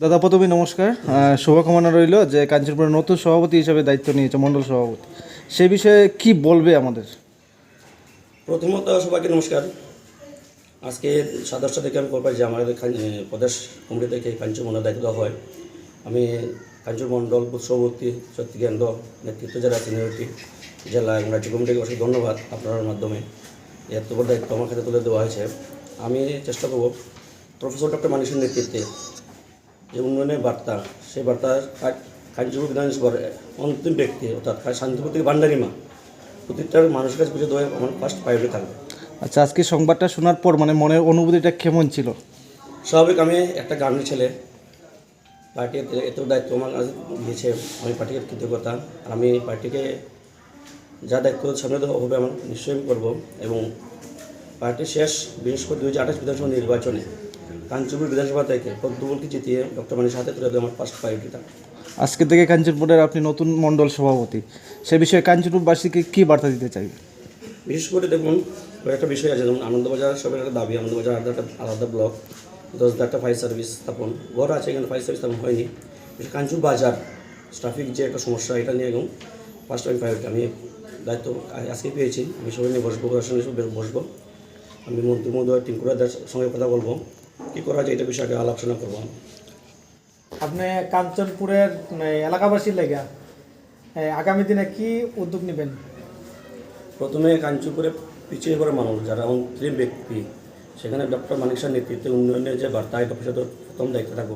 দাদা প্রথমে নমস্কার। শুভকামনা রইল যে কাঞ্চনপুরের নতুন সভাপতি হিসেবে দায়িত্ব নিয়েছে মণ্ডল সভাপতি। সে বিষয়ে কি বলবে আমাদের? প্রথমত সবাইকে নমস্কার। আজকে সদস্য থেকে আমি করব যে আমাদের প্রদেশ কমিটি থেকে কাঞ্চন মন্ডল দায়িত্ব দেওয়া হয়। আমি কাঞ্চন মন্ডল সভাপতি শক্তি কেন্দ্র নেতৃত্ব যারা সিনিয়রিটি জেলা এবং রাজ্য কমিটিকে অসংখ্য ধন্যবাদ আপনার মাধ্যমে। এত বড় দায়িত্ব আমার কাছে তুলে দেওয়া হয়েছে। আমি চেষ্টা করব, প্রফেসর ডক্টর মানুষের নেতৃত্বে যে উন্নয়নের বার্তা সেই বার্তা কাঞ্চনপুর বিধানসভার অন্তিম ব্যক্তি অর্থাৎ শান্তিপুর থেকে ভান্ডারিমা প্রতিটা মানুষের কাছে পুজো দেওয়া আমার ফার্স্ট প্রায়োরিটি থাকবে। আচ্ছা আজকে সংবাদটা শোনার পর মানে মনের অনুভূতিটা কেমন ছিল? স্বাভাবিক আমি একটা গ্রামের ছেলে পার্টি এত- দায়িত্ব আমার কাছে দিয়েছে আমি পার্টিকে কৃতজ্ঞতা আর আমি পার্টিকে যা দায়িত্ব সামনে দেওয়া হবে আমার নিশ্চয়ই করব এবং পার্টির শেষ বিশেষ করে দু হাজার আঠাশ বিধানসভা নির্বাচনে কাঞ্চনপুর বিধানসভা থেকে পদ্মবলকে জিতিয়ে ডক্টর মানির হাতে তুলে দেওয়া আমার ফার্স্ট প্রায়োরিটি থাকবে আজকে থেকে কাঞ্চনপুরের আপনি নতুন মণ্ডল সভাপতি। সে বিষয়ে কাঞ্চনপুরবাসীকে কি বার্তা দিতে চাইবে? বিশেষ করে দেখুন একটা বিষয় আছে যেমন আনন্দবাজার সবের একটা দাবি আনন্দবাজার আলাদা একটা আলাদা ব্লক দশটা একটা ফায়ার সার্ভিস স্থাপন। ঘর আছে এখানে ফায়ার সার্ভিস স্থাপন হয়নি। কাঞ্চুর বাজার ট্রাফিক যে একটা সমস্যা এটা নিয়ে এখন ফার্স্ট টাইম প্রায়োরিটি আমি দায়িত্ব আজকে পেয়েছি আমি সবাই নিয়ে বসবো প্রশাসনের সঙ্গে বসবো। আমি মন্ত্রী মহোদয় টিঙ্কুরাদার সঙ্গে কথা বলব। কী করা যায় এটা বিষয়ে আগে আলোচনা করব আপনি কাঞ্চনপুরের এলাকাবাসী এলাকাবাসীর লেগা আগামী দিনে কি উদ্যোগ নেবেন? প্রথমে কাঞ্চনপুরে পিছিয়ে পড়া মানুষ যারা অন্তিম ব্যক্তি সেখানে ডক্টর মানিক নেতৃত্বে উন্নয়নের যে বার্তা এটা প্রথম দায়িত্ব থাকব